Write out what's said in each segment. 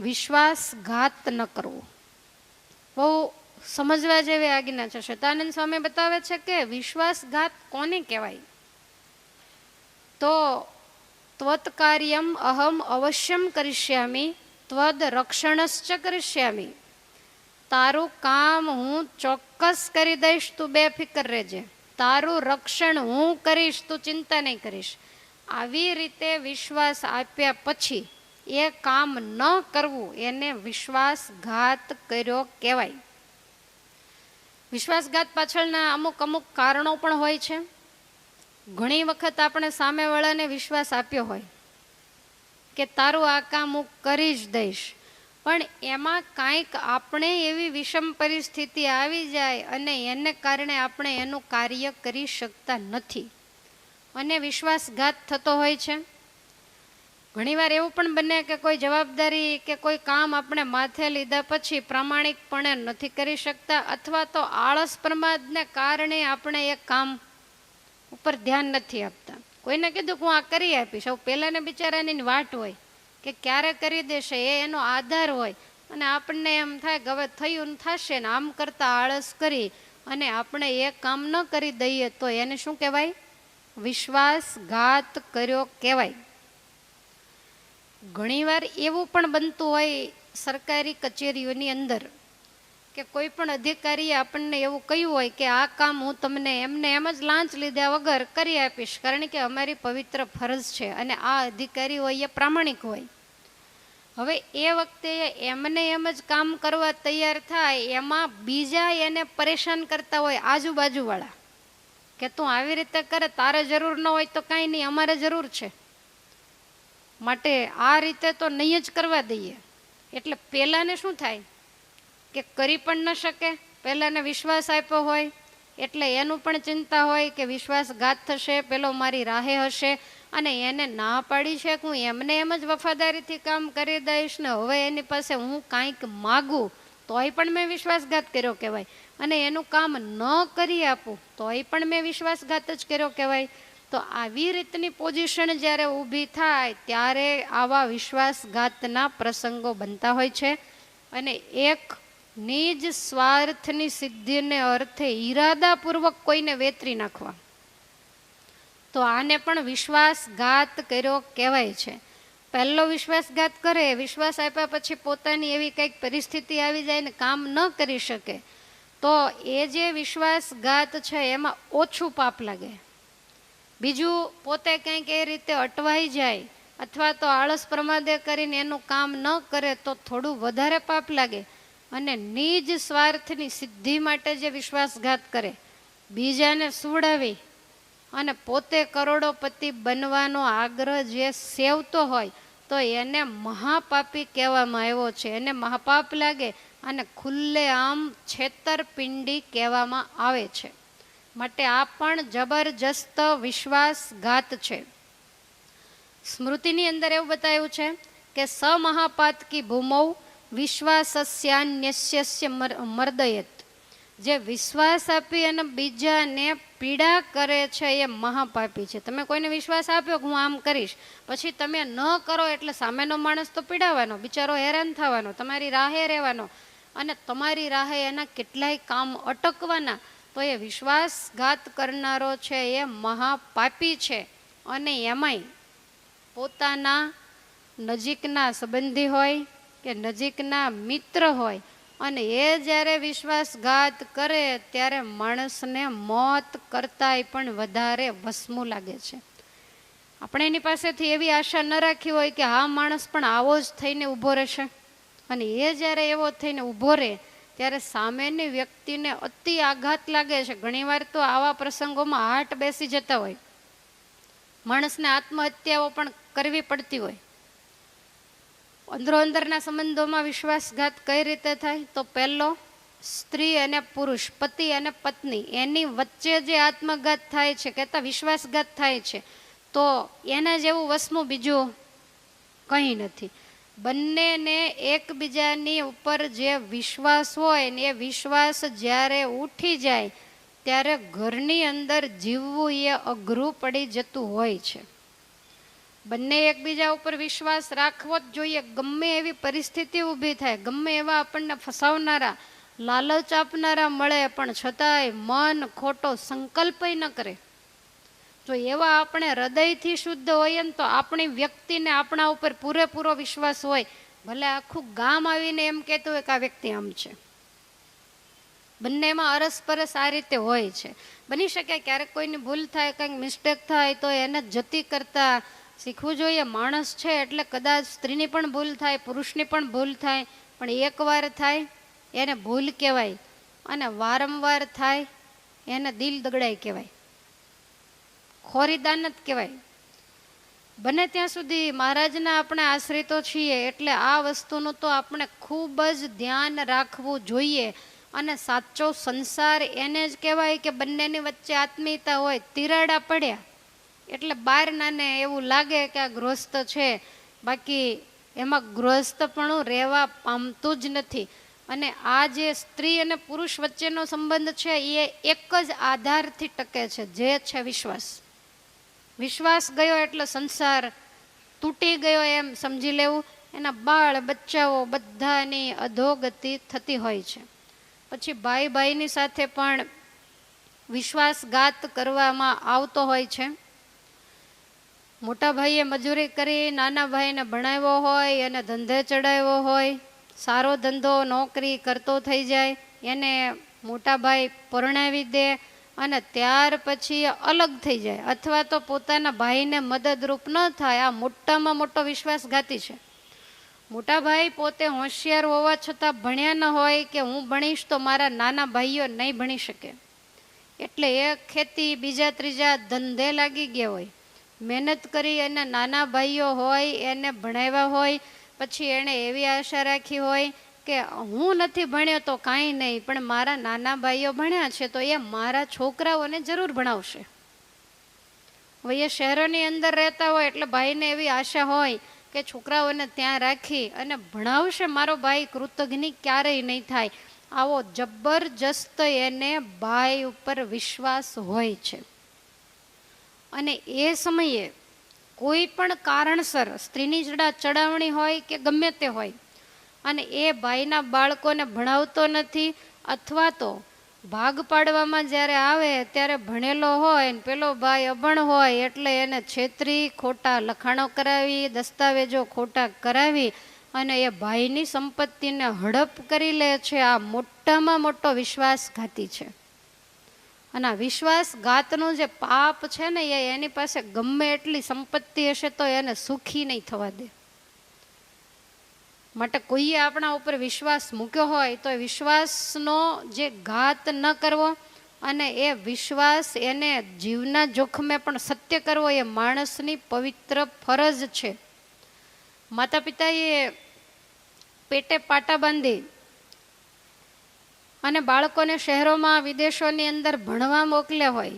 વિશ્વાસઘાત ન કરવો બહુ સમજવા જેવી આજ્ઞા છે. શતાનંદ સ્વામી બતાવે છે કે વિશ્વાસઘાત કોને કહેવાય? તો ત્વત કાર્યમ અહમ અવશ્યમ કરિષ્યામી, ત્વદ રક્ષણશ્ચ કરિષ્યામી. તારું કામ હું ચોક્કસ કરી દઈશ, તું બેફિકર રહેજે. તારું રક્ષણ હું કરીશ, તું ચિંતા નહીં કરીશ. આવી રીતે વિશ્વાસ આપ્યા પછી એ કામ ન કરવું એને વિશ્વાસઘાત કર્યો કહેવાય. વિશ્વાસઘાત પાછળના અમુક અમુક કારણો પણ હોય છે. ઘણી વખત આપણે સામેવાળાને વિશ્વાસ આપ્યો હોય કે તારું આ કામ હું કરી જ દઈશ, પણ એમાં કાંઈક આપણે એવી વિષમ પરિસ્થિતિ આવી જાય અને એને કારણે આપણે એનું કાર્ય કરી શકતા નથી. અને વિશ્વાસઘાત થતો હોય છે. ઘણીવાર એવું પણ બને કે કોઈ જવાબદારી કે કોઈ કામ આપણે માથે લીધા પછી પ્રામાણિકપણે નથી કરી શકતા અથવા તો આળસ પ્રમાદને કારણે આપણે એ કામ ઉપર ધ્યાન નથી આપતા. કોઈને કીધું કે હું આ કરી આપીશ. હવે પહેલાંને બિચારાની વાટ હોય કે ક્યારે કરી દેશે એ એનો આધાર હોય અને આપણને એમ થાય કે હવે થયું થશે ને આમ કરતાં આળસ કરી અને આપણે એ કામ ન કરી દઈએ તો એને શું કહેવાય? વિશ્વાસઘાત કર્યો કહેવાય. ઘણીવાર એવું પણ બનતું હોય સરકારી કચેરીઓની અંદર કે કોઈ પણ અધિકારીએ આપણને એવું કહ્યું હોય કે આ કામ હું તમને એમને એમ જ લાંચ લીધા વગર કરી આપીશ, કારણ કે અમારી પવિત્ર ફરજ છે અને આ અધિકારી હોય એ પ્રામાણિક હોય. હવે એ વખતે એમને એમ જ કામ કરવા તૈયાર થાય, એમાં બીજા એને પરેશાન કરતા હોય આજુબાજુવાળા કે તું આવી રીતે કરે, તારે જરૂર ન હોય તો કાંઈ નહીં, અમારે જરૂર છે. માટે આ રીતે તો નહીં જ કરવા દઈએ. એટલે પહેલાંને શું થાય? કે કરી પણ ન શકે, પહેલાંને વિશ્વાસ આપ્યો હોય, એટલે એનું પણ ચિંતા હોય કે વિશ્વાસઘાત થશે, પેલો મારી રાહે હશે, અને એને ના પાડી છે હું એમને એમ જ વફાદારીથી કામ કરી દઈશ ને હવે એની પાસે હું કાંઈક માગું, તોય પણ મેં વિશ્વાસઘાત કર્યો કહેવાય. અને એનું કામ ન કરી આપું, તોય પણ મેં વિશ્વાસઘાત જ કર્યો કહેવાય. તો આવી રીતની પોઝિશન જ્યારે ઊભી થાય, ત્યારે આવા વિશ્વાસઘાતના પ્રસંગો બનતા હોય છે. અને એક નિજ સ્વાર્થની સિદ્ધિને અર્થે ઈરાદાપૂર્વક કોઈને વેતરી નાખવા. તો આને પણ વિશ્વાસઘાત કર્યો કહેવાય છે. પહેલો વિશ્વાસઘાત કરે, વિશ્વાસ આપ્યા પછી પોતાની એવી કંઈક પરિસ્થિતિ આવી જાય ને કામ ન કરી શકે, તો એ જે વિશ્વાસઘાત છે એમાં ઓછું પાપ લાગે. બીજું પોતે કંઈક એ રીતે અટવાઈ જાય અથવા તો આળસ પ્રમાદે કરીને એનું કામ ન કરે તો થોડું વધારે પાપ લાગે અને નિજ સ્વાર્થની સિદ્ધિ માટે જે વિશ્વાસઘાત કરે, બીજાને સુવડાવી અને પોતે કરોડોપતિ બનવાનો આગ્રહ જે સેવતો હોય તો એને મહાપાપી કહેવામાં આવ્યો છે. એને મહાપાપ લાગે અને ખુલ્લે આમ છેતરપિંડી કહેવામાં આવે છે. માટે આ પણ જબરજસ્ત વિશ્વાસઘાત છે. સ્મૃતિની અંદર એવું બતાવ્યું છે કે સમહાપાત કી ભૂમૌ વિશ્વાસસ્યાન્યસ્ય મર્દયત. જે વિશ્વાસ આપી અને બીજાને પીડા કરે છે એ મહાપાપી છે. તમે કોઈને વિશ્વાસ આપ્યો કે હું આમ કરીશ? પછી તમે ન કરો એટલે સામેનો માણસ તો પીડાવાનો, બિચારો હેરાન થવાનો, તમારી રાહે રહેવાનો અને તમારી રાહે એના કેટલાય કામ અટકવાના તો એ વિશ્વાસઘાત કરનારો છે એ મહાપાપી છે અને એમાંય પોતાના નજીકના સંબંધી હોય કે નજીકના મિત્ર હોય અને એ જ્યારે વિશ્વાસઘાત કરે ત્યારે માણસને મોત કરતાંય પણ વધારે વસમું લાગે છે. આપણે એની પાસેથી એવી આશા ન રાખી હોય કે હા, માણસ પણ આવો જ થઈને ઊભો રહેશે. અને એ જ્યારે એવો થઈને ઊભો રહે ત્યારે સામેની વ્યક્તિને અતિ આઘાત લાગે છે. ઘણીવાર તો આવા પ્રસંગોમાં હાટ બેસી જતા હોય. માણસને આત્મહત્યાઓ પણ કરવી પડતી હોય. અંદરો અંદરના સંબંધોમાં વિશ્વાસઘાત કઈ રીતે થાય? તો પહેલો, સ્ત્રી અને પુરુષ, પતિ અને પત્ની, એની વચ્ચે જે આત્મઘાત થાય છે, કહેતા વિશ્વાસઘાત થાય છે, તો એના જેવું વસમું બીજું કંઈ નથી. બંનેને એકબીજાની ઉપર જે વિશ્વાસ હોય ને એ વિશ્વાસ જ્યારે ઉઠી જાય, ત્યારે ઘરની અંદર જીવવું એ અઘરું પડી જતું હોય છે. બંને એકબીજા ઉપર વિશ્વાસ રાખવો જ જોઈએ. ગમે એવી પરિસ્થિતિ ઊભી થાય, ગમે એવા આપણને ફસાવનારા, લાલચ આપનારા મળે, પણ છતાંય મન ખોટો સંકલ્પય ન કરે. જો એવા આપણે હૃદયથી શુદ્ધ હોઈએ ને તો આપણી વ્યક્તિને આપણા ઉપર પૂરેપૂરો વિશ્વાસ હોય. ભલે આખું ગામ આવીને એમ કહેતું હોય કે આ વ્યક્તિ આમ છે. બંનેમાં અરસપરસ આ રીતે હોય છે. બની શકે ક્યારેક કોઈની ભૂલ થાય, કંઈક મિસ્ટેક થાય, તો એને જતી કરતાં શીખવું જોઈએ. માણસ છે એટલે કદાચ સ્ત્રીની પણ ભૂલ થાય, પુરુષની પણ ભૂલ થાય, પણ એકવાર થાય, એને ભૂલ કહેવાય. અને વારંવાર થાય, એને દિલ દગડાય કહેવાય. ખોરીદાન જ કહેવાય. બને ત્યાં સુધી મહારાજના આપણે આશ્રિતો છીએ, એટલે આ વસ્તુનું તો આપણે ખૂબ જ ધ્યાન રાખવું જોઈએ. અને સાચો સંસાર એને જ કહેવાય કે બંનેની વચ્ચે આત્મીયતા હોય, તિરાડા પડ્યા. એટલે બાર નાને એવું લાગે કે આ ગૃહસ્થ છે. બાકી એમાં ગૃહસ્થપણું રહેવા પામતું જ નથી. અને આ જે સ્ત્રી અને પુરુષ વચ્ચેનો સંબંધ છે, એ એક જ આધારથી ટકે છે, જે છે વિશ્વાસ. વિશ્વાસ ગયો એટલે સંસાર તૂટી ગયો એમ સમજી લેવું. એના બાળ બચ્ચાઓ બધાની અધોગતિ થતી હોય છે. પછી ભાઈ ભાઈની સાથે પણ વિશ્વાસઘાત કરવામાં આવતો હોય છે. મોટા ભાઈએ મજૂરી કરી, નાના ભાઈને ભણાવ્યો હોય અને ધંધે ચડાવ્યો હોય, સારો ધંધો નોકરી કરતો થઈ જાય, એને મોટા ભાઈ પરણાવી દે અને ત્યાર પછી અલગ થઈ જાય. અથવા તો પોતાના ભાઈને મદદરૂપ ન થાય. આ મોટામાં મોટો વિશ્વાસઘાતી છે. મોટા ભાઈ પોતે હોશિયાર હોવા છતાં ભણ્યા ન હોય કે હું ભણીશ તો મારા નાના ભાઈઓ નહીં ભણી શકે. એટલે એ ખેતી બીજા ત્રીજા ધંધે લાગી ગયા હોય. મહેનત કરી અને નાના ભાઈઓ હોય, એને ભણાવ્યા હોય, પછી એણે એવી આશા રાખી હોય કે હું નથી ભણ્યો તો કાંઈ નહીં, પણ મારા નાના ભાઈઓ ભણ્યા છે તો એ મારા છોકરાઓને જરૂર ભણાવશે. હવે એ શહેરોની અંદર રહેતા હોય એટલે ભાઈને એવી આશા હોય કે છોકરાઓને ત્યાં રાખી અને ભણાવશે, મારો ભાઈ કૃતજ્ઞ ક્યારેય નહીં થાય. આવો જબરજસ્ત એને ભાઈ ઉપર વિશ્વાસ હોય છે. અને એ સમયે કોઈ પણ કારણસર સ્ત્રીની જડા ચડાવણી હોય કે ગમે તે હોય અને એ ભાઈના બાળકોને ભણાવતો નથી અથવા તો ભાગ પાડવામાં જ્યારે આવે ત્યારે ભણેલો હોય ને પેલો ભાઈ અભણ હોય એટલે એને છેતરી, ખોટા લખાણો કરાવી, દસ્તાવેજો ખોટા કરાવી અને એ ભાઈની સંપત્તિને હડપ કરી લે છે. આ મોટામાં મોટો વિશ્વાસઘાતી છે. અને આ વિશ્વાસઘાતનું જે પાપ છે ને એ એની પાસે ગમે એટલી સંપત્તિ હશે તો એને સુખી નહીં થવા દે. માટે કોઈએ આપણા ઉપર વિશ્વાસ મૂક્યો હોય તો એ વિશ્વાસનો જે ઘાત ન કરવો અને એ વિશ્વાસ એને જીવના જોખમે પણ સત્ય કરવો એ માણસની પવિત્ર ફરજ છે. માતા પિતાએ પેટે પાટા બાંધી અને બાળકોને શહેરોમાં વિદેશોની અંદર ભણવા મોકલ્યા હોય.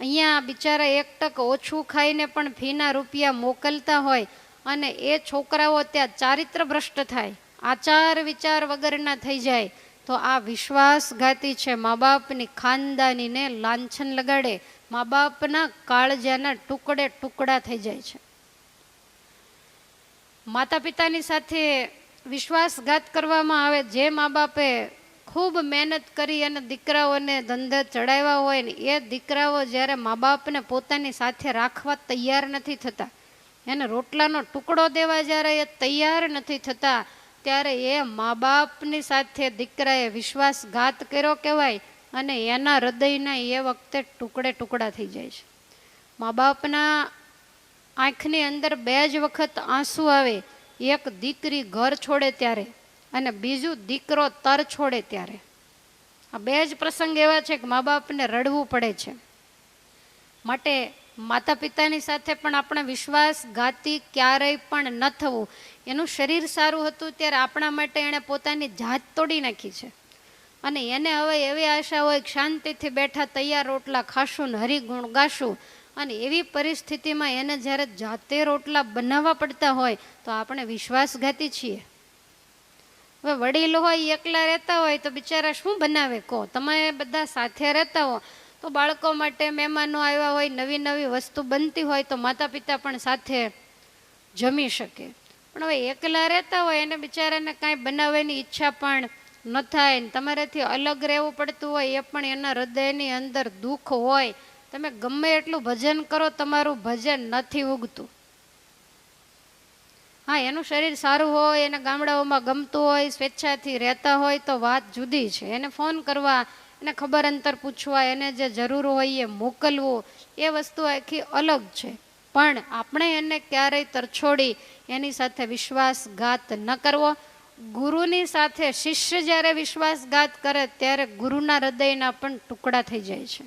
અહીંયા બિચારા એક ટક ઓછું ખાઈને પણ ફીના રૂપિયા મોકલતા હોય અને એ છોકરાઓ ત્યાં ચારિત્ર ભ્રષ્ટ થાય, આચાર વિચાર વગરના થઈ જાય, તો આ વિશ્વાસઘાતી છે. મા બાપની ખાનદાનીને લાંછન લગાડે મા બાપના કાળજાના ટુકડે ટુકડા થઈ જાય છે. માતા પિતાની સાથે વિશ્વાસઘાત કરવામાં આવે, જે મા બાપે ખૂબ મહેનત કરી અને દીકરાઓને ધંધે ચડાવ્યા હોય ને, એ દીકરાઓ જ્યારે મા બાપને પોતાની સાથે રાખવા તૈયાર નથી થતા એને રોટલાનો ટુકડો દેવા જ્યારે એ તૈયાર નથી થતા, ત્યારે એ મા બાપની સાથે દીકરાએ વિશ્વાસઘાત કર્યો કહેવાય અને એના હૃદયના એ વખતે ટુકડે ટુકડા થઈ જાય છે. મા બાપના આંખની અંદર બે જ વખત આંસુ આવે, એક દીકરી ઘર છોડે ત્યારે અને બીજું દીકરો તર છોડે ત્યારે. આ બે જ પ્રસંગ એવા છે કે મા બાપને રડવું પડે છે. માટે માતા પિતાની સાથે પણ આપણે વિશ્વાસઘાતી ક્યારેય પણ ન થવું. એનું શરીર સારું હતું ત્યારે આપણા માટે એણે પોતાની જાત તોડી નાખી છે. અને એને હવે એવી આશા હોય કે શાંતિથી બેઠા તૈયાર રોટલા ખાશું ને હરિગુણ ગાશું. અને એવી પરિસ્થિતિમાં એને જ્યારે જાતે રોટલા બનાવવા પડતા હોય તો આપણે વિશ્વાસઘાતી છીએ. હવે વડીલ હોય, એકલા રહેતા હોય તો બિચારા શું બનાવે? કહો, તમે બધા સાથે રહેતા હો. તો બાળકો માટે મહેમાનો આવ્યા હોય, નવી નવી વસ્તુ બનતી હોય તો માતા પિતા પણ સાથે જમી શકે. પણ હવે એકલા રહેતા હોય એને બિચારાને કાંઈ બનાવવાની ઈચ્છા પણ ન થાય ને તમારાથી અલગ રહેવું પડતું હોય એ પણ એના હૃદયની અંદર દુઃખ હોય. તમે ગમે એટલું ભજન કરો, તમારું ભજન નથી ઉગતું. હા, એનું શરીર સારું હોય, એને ગામડાઓમાં ગમતું હોય, સ્વેચ્છાથી રહેતા હોય તો વાત જુદી છે. એને ફોન કરવા એને ખબર અંતર પૂછવા એને જે જરૂર હોય એ મોકલવું, એ વસ્તુ આખી અલગ છે. પણ આપણે એને ક્યારેય તરછોડી એની સાથે વિશ્વાસઘાત ન કરવો. ગુરુની સાથે શિષ્ય જ્યારે વિશ્વાસઘાત કરે ત્યારે ગુરુના હૃદયના પણ ટુકડા થઈ જાય છે.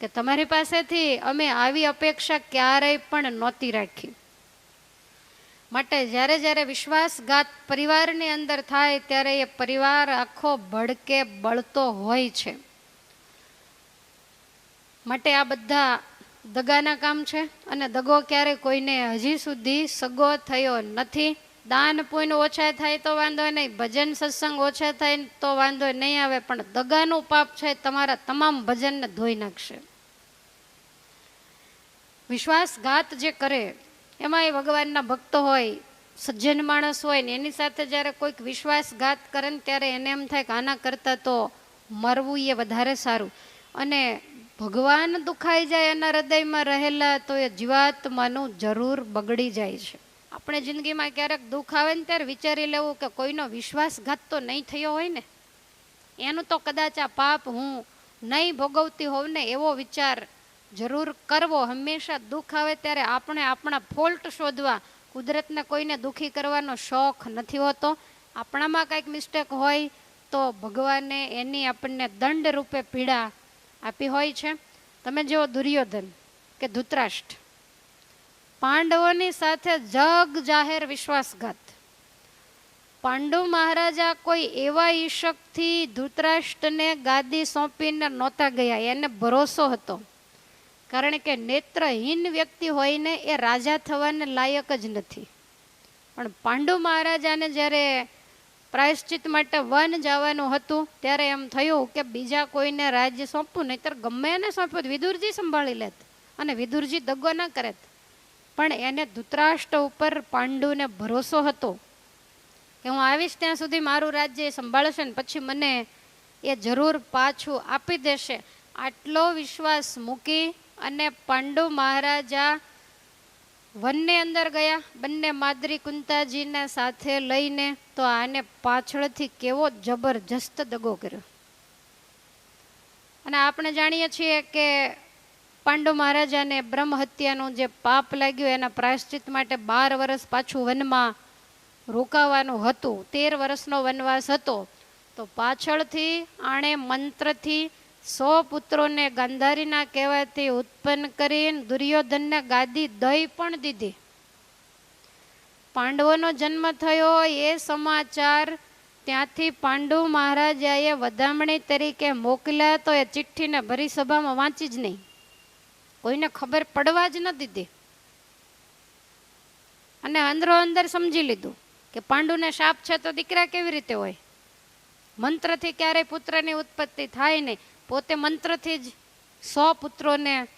કે તમારી પાસેથી અમે આવી અપેક્ષા ક્યારેય પણ નહોતી રાખી. માટે જ્યારે જ્યારે વિશ્વાસઘાત પરિવારની અંદર થાય ત્યારે એ પરિવાર આખો ભડકે બળતો હોય છે. માટે આ બધા દગાના કામ છે અને દગો ક્યારે કોઈને હજી સુધી સગો થયો નથી. દાન પુણ્ય ઓછા થાય તો વાંધો નહીં, ભજન સત્સંગ ઓછા થાય તો વાંધો નહીં આવે, પણ દગાનું પાપ છે તમારા તમામ ભજનને ધોઈ નાખશે. વિશ્વાસઘાત જે કરે એમાં એ ભગવાનના ભક્તો હોય, સજ્જન માણસ હોય ને એની સાથે જ્યારે કોઈક વિશ્વાસઘાત કરે ને ત્યારે એને એમ થાય કે આના કરતાં તો મરવું એ વધારે સારું. અને ભગવાન દુખાઈ જાય એના હૃદયમાં રહેલા તો એ જીવાત્માનું જરૂર બગડી જાય છે. આપણે જિંદગીમાં ક્યારેક દુઃખ આવે ને ત્યારે વિચારી લેવું કે કોઈનો વિશ્વાસઘાત તો નહીં થયો હોય ને. એનું તો કદાચ આ પાપ હું નહીં ભોગવતી હોઉં ને એવો વિચાર જરૂર કરવો. હંમેશા દુઃખ આવે ત્યારે આપણે આપણા ફોલ્ટ શોધવા. કુદરતને કોઈને દુઃખી કરવાનો શોખ નથી હોતો. આપણામાં કાંઈક મિસ્ટેક હોય તો ભગવાને એની આપણને દંડ રૂપે પીડા આપી હોય છે. તમે જેવો દુર્યોધન કે ધૂતરાષ્ટ્ર. પાંડવોની સાથે જગ જાહેર વિશ્વાસઘાત. પાંડુ મહારાજા કોઈ એવા ઈશકથી ધૃતરાષ્ટ્રને ગાદી સોંપીને નહોતા ગયા. એને ભરોસો હતો. કારણ કે નેત્રહીન વ્યક્તિ હોઈને એ રાજા થવાને લાયક જ નથી. પણ પાંડુ મહારાજાને જ્યારે પ્રાયશ્ચિત માટે વન જવાનું હતું, ત્યારે એમ થયું કે બીજા કોઈને રાજ્ય સોંપવું, નહીતર ગમે એને સોંપ્યું, વિદુરજી સંભાળી લેત અને વિદુરજી દગો ના કરે પણ એને ધૂતરાષ્ટ્ર ઉપર પાંડુને ભરોસો હતો કે હું આવીશ ત્યાં સુધી મારું રાજ્ય સંભાળશે ને પછી મને એ જરૂર પાછું આપી દેશે. આટલો વિશ્વાસ મૂકી અને પાંડુ મહારાજા વનની અંદર ગયા. બંને માદરી કુંતાજીને સાથે લઈને તો આને પાછળથી કેવો જબરજસ્ત દગો કર્યો. અને આપણે જાણીએ છીએ કે પાંડુ મહારાજાને બ્રહ્મ હત્યાનું જે પાપ લાગ્યું એના પ્રાયશ્ચિત માટે બાર વર્ષ પાછું વનમાં રોકાવાનું હતું. તેર વર્ષનો વનવાસ હતો. તો પાછળથી આણે મંત્રથી સો પુત્રોને ગાંધારીના કહેવાથી ઉત્પન્ન કરીને દુર્યોધનને ગાદી દઈ પણ દીધી. પાંડવોનો જન્મ થયો એ સમાચાર ત્યાંથી પાંડુ મહારાજાએ વધામણી તરીકે મોકલ્યા તો એ ચિઠ્ઠીને ભરી સભામાં વાંચી જ નહીં. કોઈને ખબર પડવા જ ન દીધી. અને અંદરો અંદર સમજી લીધું કે પાંડુને શાપ છે તો દીકરા કેવી રીતે હોય? મંત્રથી ક્યારેય પુત્રની ઉત્પત્તિ થાય નહીં. પોતે મંત્રથી જ સો પુત્રોને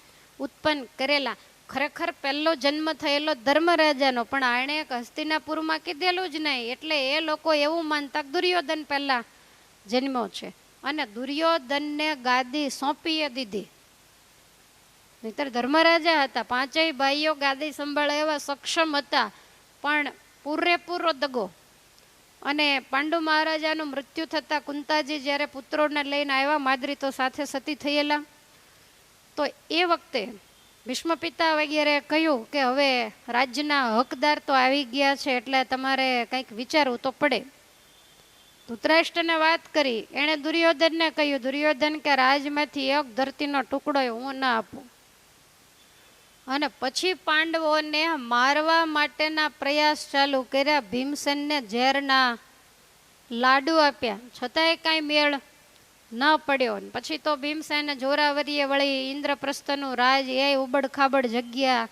ઉત્પન્ન કરેલા. ખરેખર પહેલો જન્મ થયેલો ધર્મરાજાનો, પણ આણે હસ્તિનાપુરમાં કીધેલું જ નહીં. એટલે એ લોકો એવું માનતા દુર્યોધન પહેલા જન્મ્યો છે અને દુર્યોધનને ગાદી સોંપીએ દીધી. નહીતર ધર્મરાજા હતા. પાંચેય ભાઈઓ ગાદી સંભાળે એવા સક્ષમ હતા. પણ પૂરેપૂરો દગો અને પાંડુ મહારાજાનું મૃત્યુ થતાં કુંતાજી જ્યારે પુત્રોને લઈને આવ્યા, માદરી તો સાથે સતી થયેલા. તો એ વખતે ભીષ્મ પિતા વગેરે કહ્યું કે હવે રાજ્યના હકદાર તો આવી ગયા છે, એટલે તમારે કંઈક વિચારવું તો પડે. ધૃતરાષ્ટ્રને વાત કરી. એણે દુર્યોધનને કહ્યું, દુર્યોધન, કે રાજમાંથી એક ધરતીનો ટુકડો હું ના આપું. અને પછી પાંડવોને મારવા માટેના પ્રયાસ ચાલુ કર્યા. ભીમસેનને ઝેરના લાડુ આપ્યા. છતાંય કાંઈ મેળ ન પડ્યો. પછી તો ભીમસેને જોરાવરીએ વળી ઇન્દ્રપ્રસ્થનું રાજ એ ઉબડ ખાબડ જગ્યા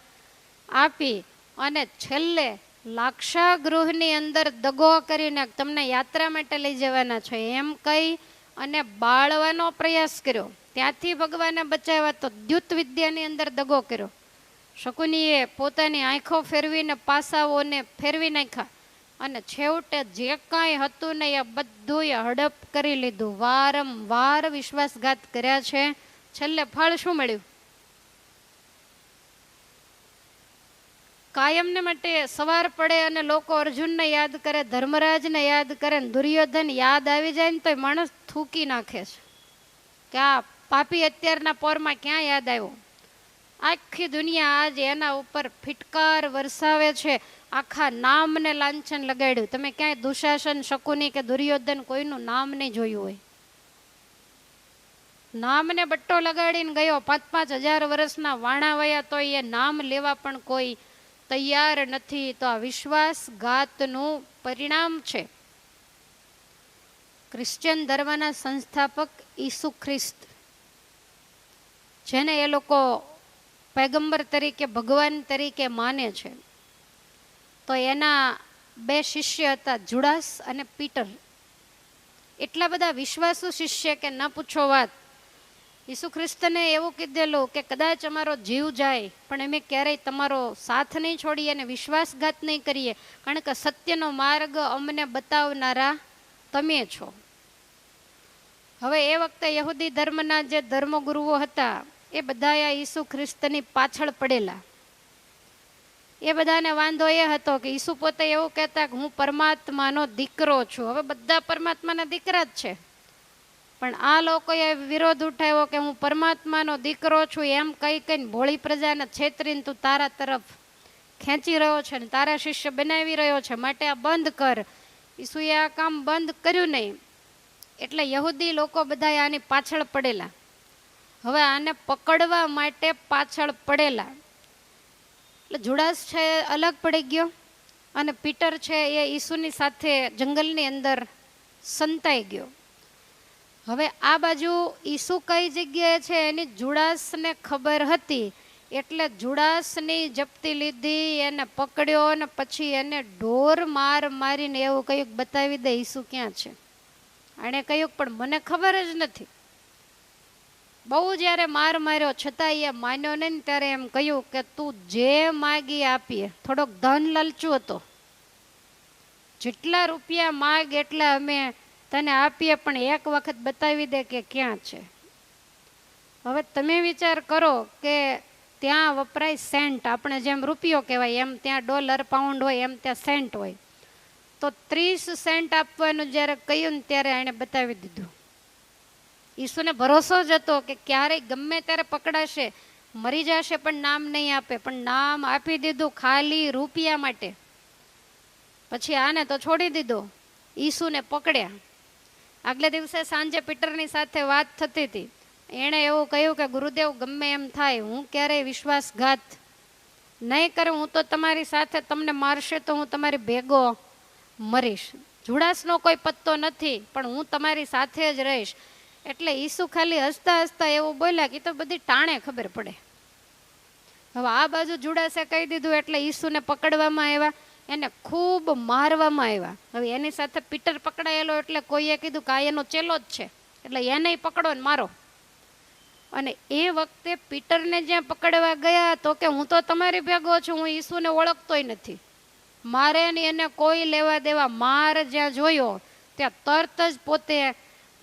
આપી અને છેલ્લે લાક્ષાગૃહની અંદર દગો કરીને તમને યાત્રા માટે લઈ જવાના છે એમ કહી અને બાળવાનો પ્રયાસ કર્યો. ત્યાંથી ભગવાને બચાવ્યા તો દ્યુત વિદ્યાની અંદર દગો કર્યો. શકુનીએ પોતાની આંખો ફેરવીને પાસાઓને ફેરવી નાખ્યા અને છેવટે જે કાંઈ હતું ને એ બધું હડપ કરી લીધું. વારંવાર વિશ્વાસઘાત કર્યા છે. છેલ્લે ફળ શું મળ્યું? કાયમને માટે સવાર પડે અને લોકો અર્જુનને યાદ કરે, ધર્મરાજને યાદ કરે દુર્યોધન યાદ આવી જાય ને તો માણસ થૂકી નાખે છે. કે આ પાપી અત્યારના પોરમાં ક્યાં યાદ આવ્યો? આખી દુનિયા આજ એના ઉપર ફિટકાર વરસાવે છે. આખા નામને લાંછન લગાડ્યું. તમે ક્યાંય દુશાસન શકુની કે દુર્યોધન કોઈનું નામ નહીં જોયું હોય. નામને બટ્ટો લગાડીને ગયો. પાંચ પાંચ હજાર વર્ષના વાણા વયા તો એ નામ લેવા પણ કોઈ તૈયાર નથી. તો આ વિશ્વાસઘાતનું પરિણામ છે. ક્રિશ્ચિયન ધર્મના સંસ્થાપક ઈસુ ખ્રિસ્ત. જેને એ લોકો પૈગંબર તરીકે, ભગવાન તરીકે માને છે. તો એના બે શિષ્ય હતા, જુડાસ અને પીટર. એટલા બધા વિશ્વાસુ શિષ્ય કે ન પૂછો વાત. ઈસુ ખ્રિસ્તને એવું કીધેલું કે કદાચ અમારો જીવ જાય, પણ અમે ક્યારેય તમારો સાથ નહીં છોડીએ અને વિશ્વાસઘાત નહીં કરીએ. કારણ કે સત્યનો માર્ગ અમને બતાવનારા તમે છો. હવે એ વખતે યહૂદી ધર્મના જે ધર્મગુરુઓ હતા એ બધા આ ઈસુ ખ્રિસ્તની પાછળ પડેલા. એ બધાને વાંધો એ હતો કે ઈસુ પોતે એવું કહેતા કે હું પરમાત્માનો દીકરો છું. હવે બધા પરમાત્માના દીકરા જ છે. પણ આ લોકોએ વિરોધ ઉઠાવ્યો કે હું પરમાત્માનો દીકરો છું, એમ કઈ કહીને ભોળી પ્રજાને છેતરીને તું તારા તરફ ખેંચી રહ્યો છે ને તારા શિષ્ય બનાવી રહ્યો છે, માટે આ બંધ કર. ઈસુએ આ કામ બંધ કર્યું નહીં. એટલે યહૂદી લોકો બધા આની પાછળ પડેલા. હવે આને પકડવા માટે પાછળ પડેલા. એટલે જુડાસ છે અલગ પડી ગયો અને પીટર છે એ ઈસુની સાથે જંગલની અંદર સંતાઈ ગયો. હવે આ બાજુ ઈસુ કઈ જગ્યાએ છે એની જુડાસને ખબર હતી. એટલે જુડાસની જપ્તી લીધી, એને પકડ્યો અને પછી એને ઢોર માર મારીને એવું કયું બતાવી દે ઈસુ ક્યાં છે. આણે કહ્યું પણ મને ખબર જ નથી. બહુ જ્યારે માર માર્યો છતાં એ માન્યો નહીં ત્યારે એમ કહ્યું કે તું જે માગી આપીએ, થોડોક ધન લલચું હતો. જેટલા રૂપિયા માગ એટલા અમે તને આપીએ, પણ એક વખત બતાવી દે કે ક્યાં છે. હવે તમે વિચાર કરો કે ત્યાં વપરાય સેન્ટ, આપણે જેમ રૂપિયો કહેવાય, એમ ત્યાં ડોલર પાઉન્ડ હોય, એમ ત્યાં સેન્ટ હોય. તો ત્રીસ સેન્ટ આપવાનું જ્યારે કહ્યું ને ત્યારે એણે બતાવી દીધું. ઈસુને ભરોસો જ હતો કે ક્યારેય ગમે ત્યારે પકડાશે, મરી જશે પણ નામ નહીં આપે, પણ નામ આપી દીધું ખાલી રૂપિયા માટે. પછી આને તો છોડી દીધો, ઈસુને પકડ્યા. આગલે દિવસે સાંજે પીટરની સાથે વાત થતી હતી. એણે એવું કહ્યું કે, ગુરુદેવ, ગમે એમ થાય, હું ક્યારેય વિશ્વાસઘાત નહીં કરું, હું તો તમારી સાથે તમને મારશે તો હું તમારી ભેગો મરીશ. જુડાસનો કોઈ પત્તો નથી, પણ હું તમારી સાથે જ રહીશ. એટલે ઈસુ ખાલી હસતા હસતા એવું બોલ્યા કે તો બધી ટાણે ખબર પડે. હવે આ બાજુ જુડાસે કહી દીધું એટલે ઈસુને પકડવામાં આવ્યા, એને ખૂબ મારવામાં આવ્યા. હવે એની સાથે પીટર પકડાયેલો એટલે કોઈએ કીધું કે આ એનો ચેલો જ છે, એટલે એને પકડો ને મારો. અને એ વખતે પીટરને જ્યાં પકડવા ગયા તો કે હું તો તમારી ભેગો છું, હું ઈસુને ઓળખતોય નથી. મારે એને કોઈ લેવા દેવા માર જ્યાં જોયો, ત્યાં તરત જ પોતે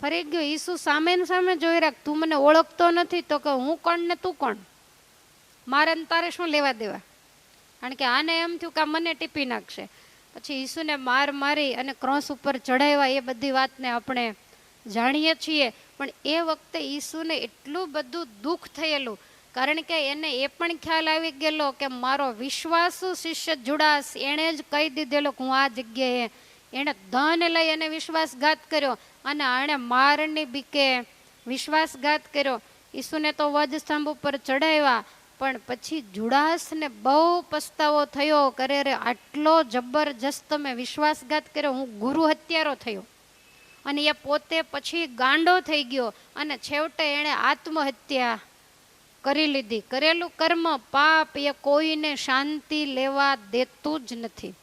ફરી ગયો, ઈસુ સામે સામે જોઈ રાખ, તું મને ઓળખતો નથી, તો કે હું કોણ ને તું કોણ? મારે તારે શું લેવા દેવા? કારણ કે આને એમ થયું કે મને ટીપી નાખશે. પછી ઈસુને માર મારી અને ક્રોસ ઉપર ચડાવ્યા એ બધી વાતને આપણે જાણીએ છીએ. પણ એ વખતે ઈસુને એટલું બધું દુઃખ થયેલું, કારણ કે એને એ પણ ખ્યાલ આવી ગયેલો કે મારો વિશ્વાસુ શિષ્ય જુડાસ, એણે જ કહી દીધેલો કે હું આ જગ્યાએ એણે ધન લઈ અને વિશ્વાસઘાત કર્યો. અને આણે મારની બીકે વિશ્વાસઘાત કર્યો. ઈસુને તો વધ સ્તંભ ઉપર ચડાવ્યા પણ પછી જુડાસને બહુ પસ્તાવો થયો. કરે રે, આટલો જબરજસ્ત મેં વિશ્વાસઘાત કર્યો. હું ગુરુ હત્યારો થયો. અને એ પોતે પછી ગાંડો થઈ ગયો. અને છેવટે એણે આત્મહત્યા કરી લીધી. કરેલું કર્મ પાપ એ કોઈને શાંતિ લેવા દેતું જ નથી.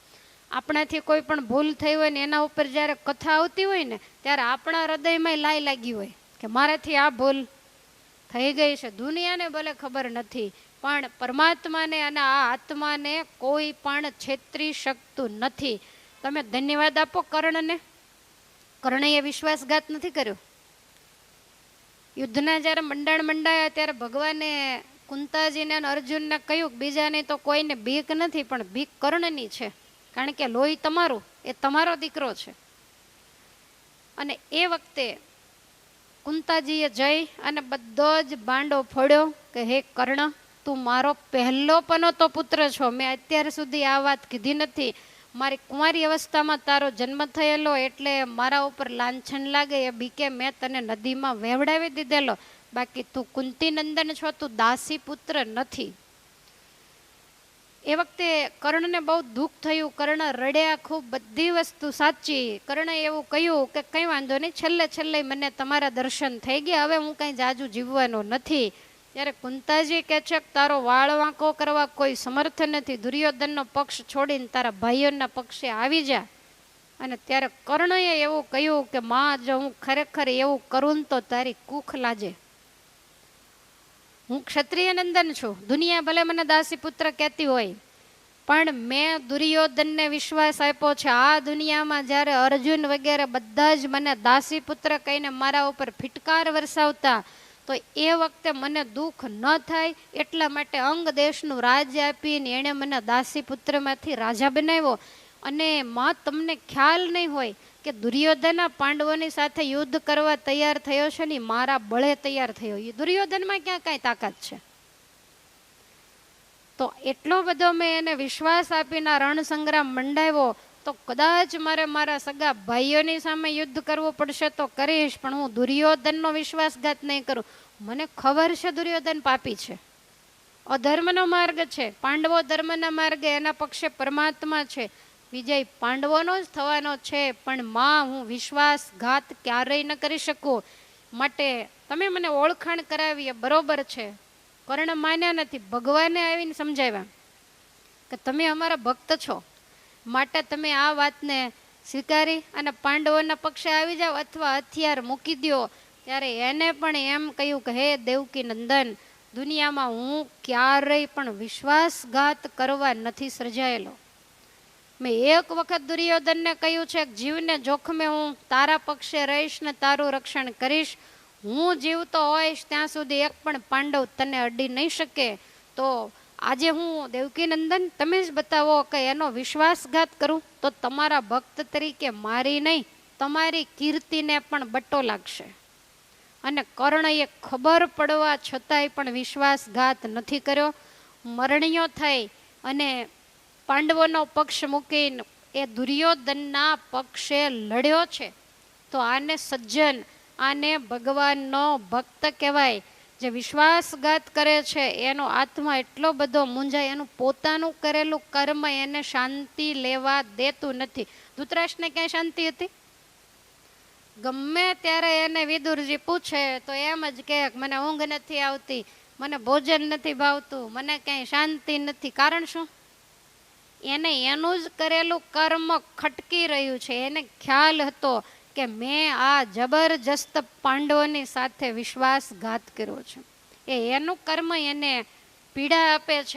આપણાથી કોઈ પણ ભૂલ થઈ હોય ને એના ઉપર જ્યારે કથા આવતી હોય ને ત્યારે આપણા હૃદયમાં લાઈ લાગી હોય કે મારાથી આ ભૂલ થઈ ગઈ છે. દુનિયાને ભલે ખબર નથી, પણ પરમાત્માને અને આ આત્માને કોઈ પણ છેતરી શકતું નથી. તમે ધન્યવાદ આપો કર્ણને? કર્ણએ વિશ્વાસઘાત નથી કર્યો? યુદ્ધના જ્યારે મંડાણ મંડાયા ત્યારે ભગવાને કુંતાજીને અને અર્જુનને કહ્યું કે બીજાની તો કોઈને બીક નથી, પણ બીક કર્ણની છે. કારણ કે લોહી તમારું, એ તમારો દીકરો છે. અને એ વખતે કુંતાજીએ જઈ અને બધો જ બાંડો ફોડ્યો કે, હે કર્ણ, તું મારો પહેલો પનોતો પુત્ર છો. મેં અત્યાર સુધી આ વાત કીધી નથી. મારી કુંવારી અવસ્થામાં તારો જન્મ થયેલો એટલે મારા ઉપર લાંછન લાગે એ બીકે મેં તને નદીમાં વેવડાવી દીધેલો. બાકી તું કુંતી નંદન છો, તું દાસી પુત્ર નથી. એ વખતે કર્ણને બહુ દુઃખ થયું. કર્ણ રડ્યા ખૂબ, બધી વસ્તુ સાચી. કર્ણે એવું કહ્યું કે કંઈ વાંધો નહીં, છેલ્લે છેલ્લે મને તમારા દર્શન થઈ ગયા. હવે હું કંઈ જાજુ જીવવાનો નથી. ત્યારે કુંતાજી કહે છે કે, તારો વાળ વાંકો કરવા કોઈ સમર્થ નથી. દુર્યોધનનો પક્ષ છોડીને તારા ભાઈઓના પક્ષે આવી જા. અને ત્યારે કર્ણએ એવું કહ્યું કે, માં, જો હું ખરેખર એવું કરું તો તારી કુખ લાજે. હું ક્ષત્રિય નંદન છું. દુનિયા ભલે મને દાસી પુત્ર કહેતી હોય, પણ મેં દુર્યોધનને વિશ્વાસ આપ્યો છે. આ દુનિયામાં જ્યારે અર્જુન વગેરે બધા જ મને દાસી પુત્ર કહીને મારા ઉપર ફિટકાર વરસાવતા, તો એ વખતે મને દુઃખ ન થાય, એટલા માટે અંગ દેશનું રાજ્ય આપીને એણે મને દાસી પુત્રમાંથી રાજા બનાવ્યો. અને માં તમને ખ્યાલ નહીં હોય કે દુર્યોધન પાંડવોની સાથે યુદ્ધ કરવા તૈયાર થયો છે ને મારા બળે તૈયાર થયો. એ દુર્યોધનમાં ક્યાં કાંઈ તાકાત છે? તો એટલો બધો મેં એને વિશ્વાસ આપીને રણ સંગ્રામ મંડાવ્યો, તો કદાચ મારે મારા સગા ભાઈઓની સામે યુદ્ધ કરવું પડશે તો કરીશ, પણ હું દુર્યોધનનો વિશ્વાસઘાત નહીં કરું. મને ખબર છે દુર્યોધન પાપી છે. અધર્મનો માર્ગ છે. પાંડવો ધર્મના માર્ગે એના પક્ષે પરમાત્મા છે. વિજય પાંડવોનો જ થવાનો છે, પણ માં, હું વિશ્વાસઘાત ક્યારેય ન કરી શકું. માટે તમે મને ઓળખાણ કરાવી બરોબર છે. કર્ણ માન્યા નથી, ભગવાને આવીને સમજાવ્યા કે તમે અમારા ભક્ત છો. માટે તમે આ વાતને સ્વીકારી અને પાંડવોના પક્ષે આવી જાઓ અથવા હથિયાર મૂકી દો ત્યારે એને પણ એમ કહ્યું કે, હે દેવકી નંદન દુનિયામાં હું ક્યારેય પણ વિશ્વાસઘાત કરવા નથી સર્જાયેલો. મેં એક વખત દુર્યોધનને કહ્યું છે કે જીવને જોખમે હું તારા પક્ષે રહીશ ને તારું રક્ષણ કરીશ. હું જીવતો હોઈશ ત્યાં સુધી એક પણ પાંડવ તને અડી નહીં શકે. તો આજે હું દેવકી નંદન તમે જ બતાવો કે એનો વિશ્વાસઘાત કરું તો તમારા ભક્ત તરીકે મારી નહીં, તમારી કીર્તિને પણ બટ્ટો લાગશે. અને કર્ણએ ખબર પડવા છતાંય પણ વિશ્વાસઘાત નથી કર્યો. મરણીયો થઈ અને પાંડવોનો પક્ષ મૂકીને એ દુર્યોધનના પક્ષે લડ્યો છે, તો આને સજ્જન, આને ભગવાનનો ભક્ત કહેવાય. જે વિશ્વાસઘાત કરે છે, એનો આત્મા એટલો બધો મૂંઝાય, એનું પોતાનું કરેલું કર્મ એને શાંતિ લેવા દેતું નથી. ધૂતરાષ્ટ્રને ક્યાંય શાંતિ હતી? ગમે ત્યારે એને વિદુરજી પૂછે, તો એમ જ કે મને ઊંઘ નથી આવતી, મને ભોજન નથી ભાવતું, મને ક્યાંય શાંતિ નથી. કારણ શું? એને એનું જ કરેલું કર્મ ખટકી રહ્યું છે. એને ખ્યાલ હતો કે મેં આ જબરજસ્ત પાંડવોની સાથે વિશ્વાસઘાત કર્યો છે. એ એનું કર્મ એને પીડા આપે છે.